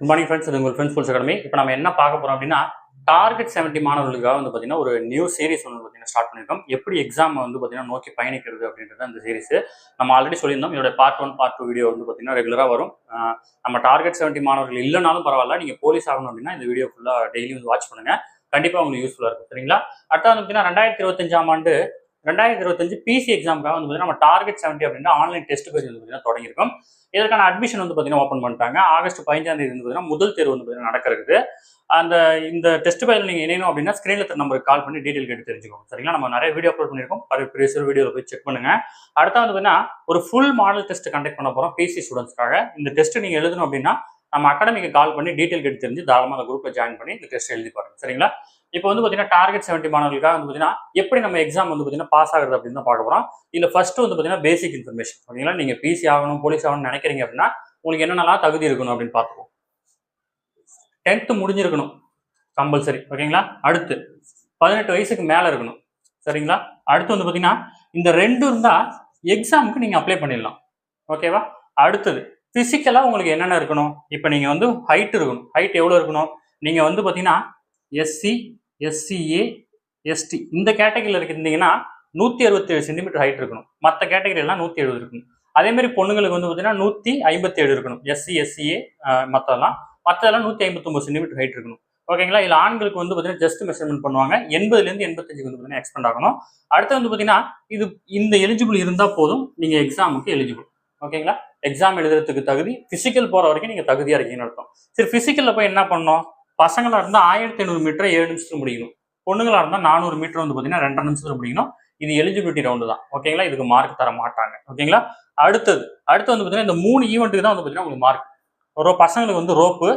Good morning friends இது உங்கள் friends fools academy இப்போ நம்ம என்ன பார்க்க போறோம் அப்படின்னா டார்கெட் செவன்ட்டி மாணவர்களுக்காக வந்து பார்த்தீங்கன்னா ஒரு நியூ சீரிஸ் வந்து பார்த்தீங்கன்னா ஸ்டார்ட் பண்ணியிருக்கோம் எப்படி எக்ஸாம் வந்து பார்த்தீங்கன்னா நோக்கி பயணிக்கிறது அப்படின்றது அந்த சீரிஸ் நம்ம ஆல்ரெடி சொல்லியிருந்தோம். இதோட part one part two video வந்து பார்த்தீங்கன்னா ரெகுலராக வரும். நம்ம டார்கெட் செவன்ட்டி மாணவர்கள் இல்லைனாலும் பரவாயில்ல. நீங்கள் போலீஸ் ஆகணும் அப்படின்னா இந்த வீடியோ ஃபுல்லாக டெய்லி வந்து வாட்ச் பண்ணுங்க. கண்டிப்பாக உங்களுக்கு யூஸ்ஃபுல்லாக இருக்கும். சரிங்களா? அடுத்தது வந்து பார்த்தீங்கன்னா ரெண்டாயிரத்தி இருபத்தஞ்சாம் ஆண்டு ரெண்டாயிரத்தி இருபத்தஞ்சு பிசி எக்ஸாமுக்காக வந்து பார்த்தீங்கன்னா நம்ம டார்கெட் செவன்ட்டி அப்படின்னா ஆன்லைன் டெஸ்ட் பேஜ் வந்து பார்த்தீங்கன்னா தொடங்கியிருக்கும். இதற்கான அட்மிஷன் வந்து பார்த்தீங்கன்னா ஓப்பன் பண்ணிட்டாங்க. ஆகஸ்ட் பதினஞ்சாம் தேதி வந்து பார்த்தீங்கன்னா முதல் தேர்வு வந்து பார்த்தீங்கன்னா நடக்கிறது. அந்த இந்த டெஸ்ட் பேஜில் நீங்கள் இணையணும் அப்படின்னா ஸ்க்ரீனில் நம்பருக்கு கால் பண்ணி டீட்டெயில் கேட்டு தெரிஞ்சுக்கோங்க. சரிங்களா? நம்ம நிறைய வீடியோ அப்லோட் பண்ணியிருக்கோம். பல ப்ரீவியஸ் வீடியோவில் போய் செக் பண்ணுங்க. அடுத்தா வந்து பார்த்தீங்கன்னா ஒரு ஃபுல் மாடல் டெஸ்ட் கண்டக்ட் பண்ண போகிறோம் பிசி ஸ்டூடெண்ட்ஸ்க்காக இந்த டெஸ்ட் நீங்கள் எழுதணும் அப்படின்னா நம்ம அகாடமிக்கு கால் பண்ணி டீட்டெயில் கேட்டு தெரிஞ்சு தாராளமாக அந்த குரூப்பில் ஜாயின் பண்ணி இந்த டெஸ்ட் எழுதி பாருங்க. சரிங்களா? இப்போ வந்து பார்த்தீங்கன்னா டார்கெட் செவன்ட்டி மாணவர்களுக்காக வந்து பார்த்தீங்கன்னா எப்படி நம்ம எக்ஸாம் வந்து பார்த்தீங்கன்னா பாஸ் ஆகுறது அப்படின்னு தான் பார்க்க போகிறோம் இதில் ஃபர்ஸ்ட் வந்து பார்த்தீங்கன்னா பேசிக் இன்ஃபர்மேஷன் ஓகேங்களா நீங்கள் பிசி ஆகணும் போலீஸ் ஆகணும்னு நினைக்கிறீங்க அப்படின்னா உங்களுக்கு என்னென்னலாம் தகுதி இருக்கணும் அப்படின்னு பார்த்துப்போம் டென்த்து முடிஞ்சிருக்கணும். கம்பல்சரி ஓகேங்களா? அடுத்து பதினெட்டு வயசுக்கு மேலே இருக்கணும். சரிங்களா? அடுத்து வந்து பார்த்தீங்கன்னா இந்த ரெண்டு இருந்தால் எக்ஸாமுக்கு நீங்கள் அப்ளை பண்ணிடலாம். ஓகேவா அடுத்தது ஃபிசிக்கலாக உங்களுக்கு என்னென்ன இருக்கணும்? இப்போ நீங்கள் வந்து ஹைட் இருக்கணும். ஹைட் எவ்வளோ இருக்கணும்? நீங்கள் வந்து பார்த்தீங்கன்னா எஸ்சி எஸ்சிஏ எஸ்டி இந்த கேட்டகரியில் இருந்தீங்கன்னா நூற்றி அறுபத்தேழு சென்டிமீட்டர் ஹைட் இருக்கணும். மற்ற கேட்டகரியெல்லாம் நூற்றி எழுபது இருக்கணும். அதே மாதிரி பொண்ணுங்களுக்கு வந்து பார்த்தீங்கன்னா நூற்றி ஐம்பத்தேழு இருக்கணும். எஸ்சி எஸ்சிஏ மற்றதெல்லாம் மற்றதெல்லாம் நூற்றி ஐம்பத்தொம்பது சென்டிமீட்டர் ஹைட் இருக்கணும். ஓகேங்களா இல்லை ஆண்களுக்கு வந்து பார்த்தீங்கன்னா ஜஸ்ட் மெஷர்மெண்ட் பண்ணுவாங்க. எண்பதுலேருந்து எண்பத்தஞ்சுக்கு வந்து பார்த்தீங்கன்னா எக்ஸ்பெண்ட் ஆகணும். அடுத்து வந்து பார்த்தீங்கன்னா இது இந்த எலிஜிபிள் இருந்தால் போதும். நீங்கள் எக்ஸாமுக்கு எலிஜிபிள் ஓகேங்களா எக்ஸாம் எழுதுறதுக்கு தகுதி. ஃபிசிக்கல் போகிற வரைக்கும் நீங்கள் தகுதியாக இருக்கீங்கன்னு அர்த்தம். சரி ஃபிசிக்கலில் போய் என்ன பண்ணணும்? பசங்களாக இருந்தால் ஆயிரத்தி ஐநூறு மீட்டரை ஏழு நிமிஷத்தில் முடிக்கணும். பொண்ணுங்களாக இருந்தால் நானூறு மீட்டர் வந்து பார்த்தீங்கன்னா ரெண்டரை நிமிஷத்தில் முடிக்கணும். இது எலிஜிபிலிட்டி ரவுண்டு தான். ஓகேங்களா இதுக்கு மார்க் தர மாட்டாங்க. ஓகேங்களா அடுத்தது அடுத்து வந்து பார்த்தீங்கன்னா இந்த மூணு ஈவெண்ட்டுக்கு தான் வந்து பார்த்தீங்கன்னா உங்களுக்கு மார்க் ஒரு பசங்களுக்கு வந்து ரோப்பு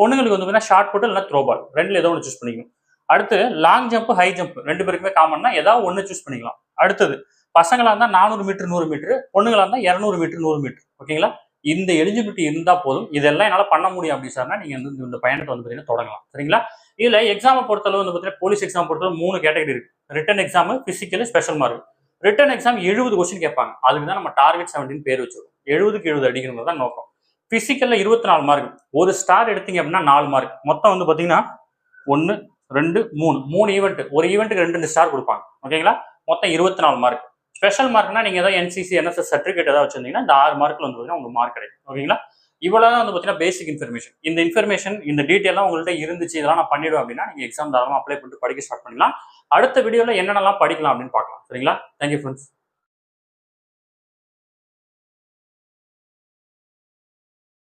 பொண்ணுங்களுக்கு வந்து பார்த்தீங்கன்னா ஷார்ட் புட் இல்லைனா த்ரோ பால் ரெண்டில் ஏதோ ஒன்று சூஸ் பண்ணிக்கணும். அடுத்து லாங் ஜம்ப் ஹை ஜம்ப் ரெண்டு பேருக்குமே காமன்னா ஏதாவது ஒன்று சூஸ் பண்ணிக்கலாம். அடுத்தது பசங்களாக இருந்தால் நானூறு மீட்டர் நூறு மீட்டர் பொண்ணுங்களாக இருந்தால் இரநூறு மீட்டர் நூறு மீட்டர் ஓகேங்களா இந்த எலிஜிபிலிட்டி இருந்தால் போதும். இதெல்லாம் என்னால் பண்ண முடியும் அப்படின்னு சார்னா நீங்கள் வந்து இந்த பயணத்தை வந்து பார்த்தீங்கன்னா தொடங்கலாம். சரிங்களா? இதில் எக்ஸாமை பொறுத்தளவு வந்து பார்த்தீங்கன்னா போலீஸ் எக்ஸாம் பொறுத்தளவு மூணு கேட்டகரி இருக்கு. Written exam physical special mark written exam எழுபது கொஸ்டின் கேட்பாங்க. அதுக்கு தான் நம்ம டார்கெட் செவன்டின் பேர் வச்சிருக்கோம். எழுபதுக்கு எழுபது அடிக்கிறது தான் நோக்கம். ஃபிசிக்கலில் இருபத்தி நாலு மார்க் ஒரு ஸ்டார் எடுத்தீங்க அப்படின்னா நாலு மார்க் மொத்தம் வந்து பார்த்தீங்கன்னா ஒன்று ரெண்டு மூணு. மூணு ஈவெண்ட் ஒரு ஈவெண்ட்டுக்கு ரெண்டு ரெண்டு ஸ்டார் கொடுப்பாங்க. ஓகேங்களா மொத்தம் இருபத்தி நாலு மார்க் ஸ்பெஷல் மார்க்னா நீங்கள் ஏதாவது என்சிசி என்எஸ்எஸ் சர்டிஃபிகேட் ஏதாவது வச்சிருந்தீங்கன்னா இந்த ஆறு மார்க்கில் வந்து பார்த்தீங்கன்னா உங்களுக்கு மார்க் கிடைக்கும். ஓகேங்களா? இவ்வளோ தான் வந்து பார்த்தீங்கன்னா பேசிக் இன்ஃபர்மேஷன் இந்த இன்ஃபர்மேஷன் இந்த டீட்டெயிலாம் உங்கள்கிட்ட இருந்துச்சு இதெல்லாம் நான் பண்ணிடுவேன் அப்படின்னா நீங்கள் எக்ஸாம் தாராளமாக அப்ளை பண்ணிட்டு படிக்க ஸ்டார்ட் பண்ணலாம் அடுத்த வீடியோவில் என்னென்னலாம் படிக்கலாம் அப்படின்னு பார்க்கலாம். சரிங்களா? Thank you friends